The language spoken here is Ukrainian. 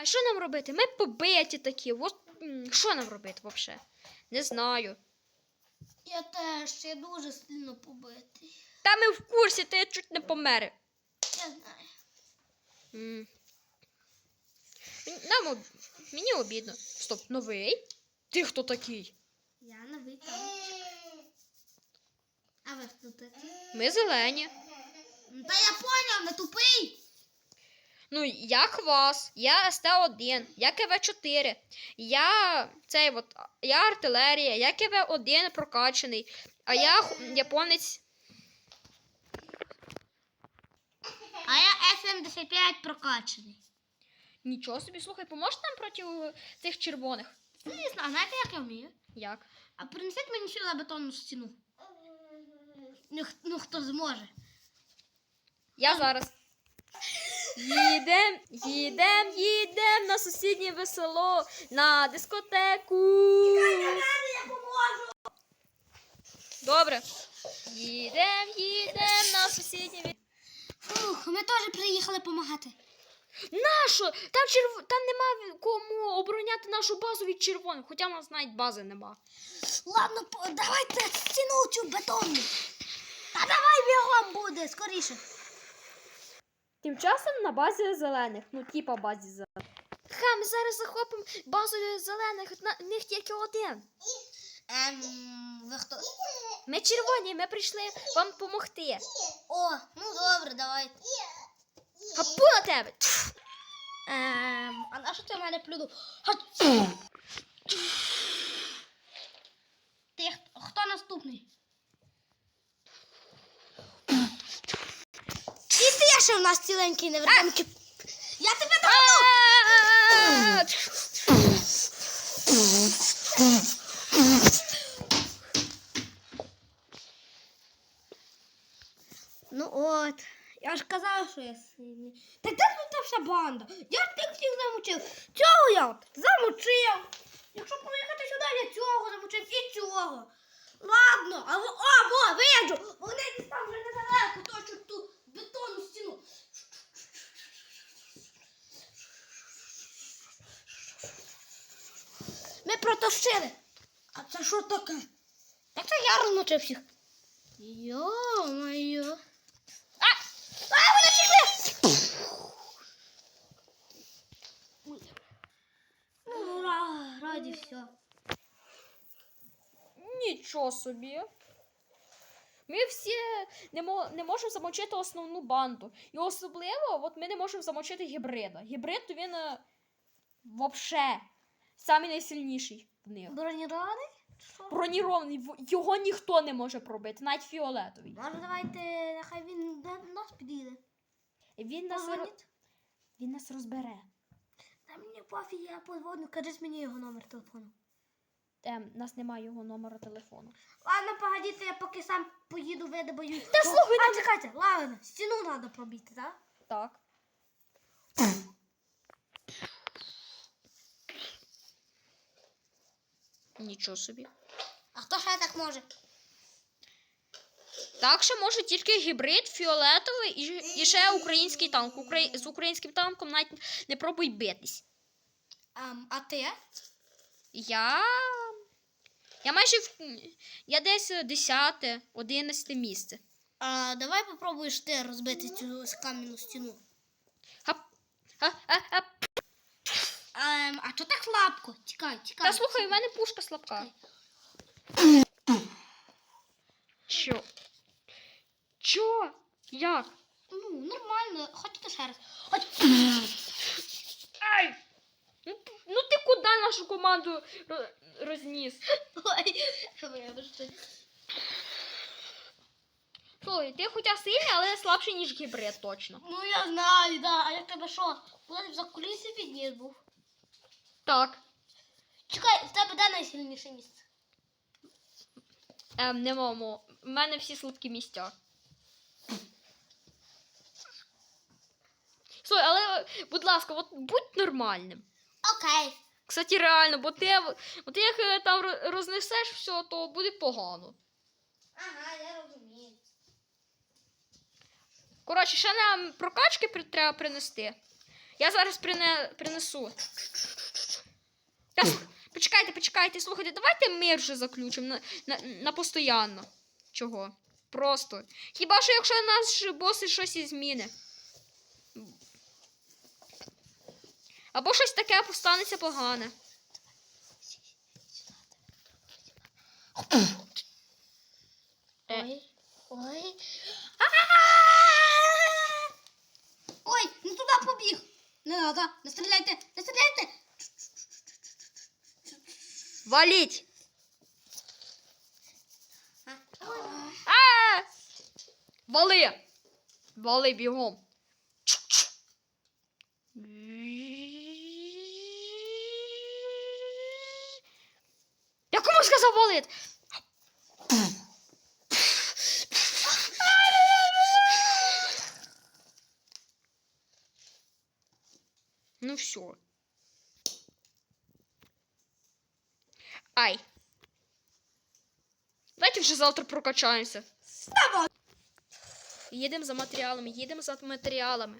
А що нам робити? Ми побиті такі. От, що нам робити взагалі? Не знаю. Я теж, я дуже сильно побитий. Та ми в курсі, та я чуть не помер. Я знаю. М. Нам об... Мені обідно. Стоп, новий? Ти хто такий? Я новий танчик. А ви хто такі? Ми зелені. Та я поняв, не тупий. Ну, як вас? Я СТ-1, я КВ-4, я цей от, я артилерія, я КВ-1 прокачаний, а я японець. А я С-75 прокачаний. Нічого собі, слухай, поможеш нам проти е, цих червоних? Звісно, а знаєте, як я вмію? Як? А принесіть мені сюди бетонну стіну. Ну, ну хто зможе. Я зараз. Їдем, їдем, їдем на сусіднє весело, на дискотеку. Добре. Їдем, їдем на сусіднє ве- Фух, ми теж приїхали допомагати. Нащо? Там черв... там нема кому обороняти нашу базу від червоних, хоча в нас навіть бази нема. Ладно, по- давайте стіну цю бетонну. Та давай бігом буде, скоріше. Тим часом на базі зелених, ну типа базі зелених. Ха, ми зараз захопимо базу зелених, на них тільки один. Ем, ви хто? Ми червоні, ми прийшли вам допомогти. О, ну добре, давайте. Хапу на тебе! Ем, а на що ти в мене плюнув? Ти хто наступний? Ще в нас ціленький невидимки. Я тебе догнав! Ну от, я ж казав, що я сильний. Так де тут та вся банда? Я ж тих всіх замочив. Цього я от замочив. Якщо поїхати сюди, я цього замочив і цього. Ладно, а о, во, виїжджу. Вони десь там вже недалеко точать ту бетонну стіну. Ми. А це що таке? Так це я розмочив всіх. Йо-моє. А! А, вони втекли! Ну, ра- раді все. Нічого собі. Ми всі не, мо- не можемо замочити основну банду. І особливо, от ми не можемо замочити гібрида. Гібрид то він е, вообще самий найсильніший в них. Бронірований? Що? Бронірований, його ніхто не може пробити, навіть фіолетовий. Може, давайте, нехай він до нас підійде. Він нас, ро- Позвонить? він нас розбере. Та мені пофіг, я позвоню, кажіть мені його номер телефону. Ем, нас немає його номера телефону. Ладно, погодите, я поки сам поїду, видобою. Та слухай, А, чекайте, ладно, стіну треба пробити, так? Так. Нічого собі. А хто ще так може? Так що може тільки гібрид, фіолетовий і, і ще український танк. Украї... З українським танком навіть не пробуй битись. Ем, а ти? Я. Я майже в... Я десь 10, 11 місце. А, давай попробуєш ти розбити цю кам'яну стіну. Хап. А, а, а. Ем, а то так слабко? Тікай, тікай. Та слухай, у мене пушка слабка. Чо? Чо? Як? Ну, нормально, хочете ще раз. Хоч... Ай! Ну, ну ти куди нашу команду ро- розніс? Ой, вибачте. Слухай, ти хоча сильний, але слабший, ніж гібрид, точно. Ну я знаю, да. А я тебе що? Куди за куліси підніс був? Так. Чекай, в тебе де найсильніше місце? Ем, не мамо. У мене всі слабкі місця. Слухай, але, будь ласка, от будь нормальним. Окей. Кстати, реально, бо ти, бо ти як е, там рознесеш все, то буде погано. Ага, я розумію. Коротше, ще нам прокачки треба принести. Я зараз прине... принесу. Та, почекайте, почекайте, слухайте, давайте мир вже заключимо на, на, на постоянно. Чого? Просто. Хіба що якщо наш бос щось і зміни. Або щось таке постанеться погане. Ой. Ой. Ой, не туди побіг. Не стріляйте, не стріляйте. Валіть! Ой. А! Вали! Вали бігом. Я кому сказав валить? Ну все. Ай. Давайте вже завтра прокачаємося. Їдемо за матеріалами, їдемо за матеріалами.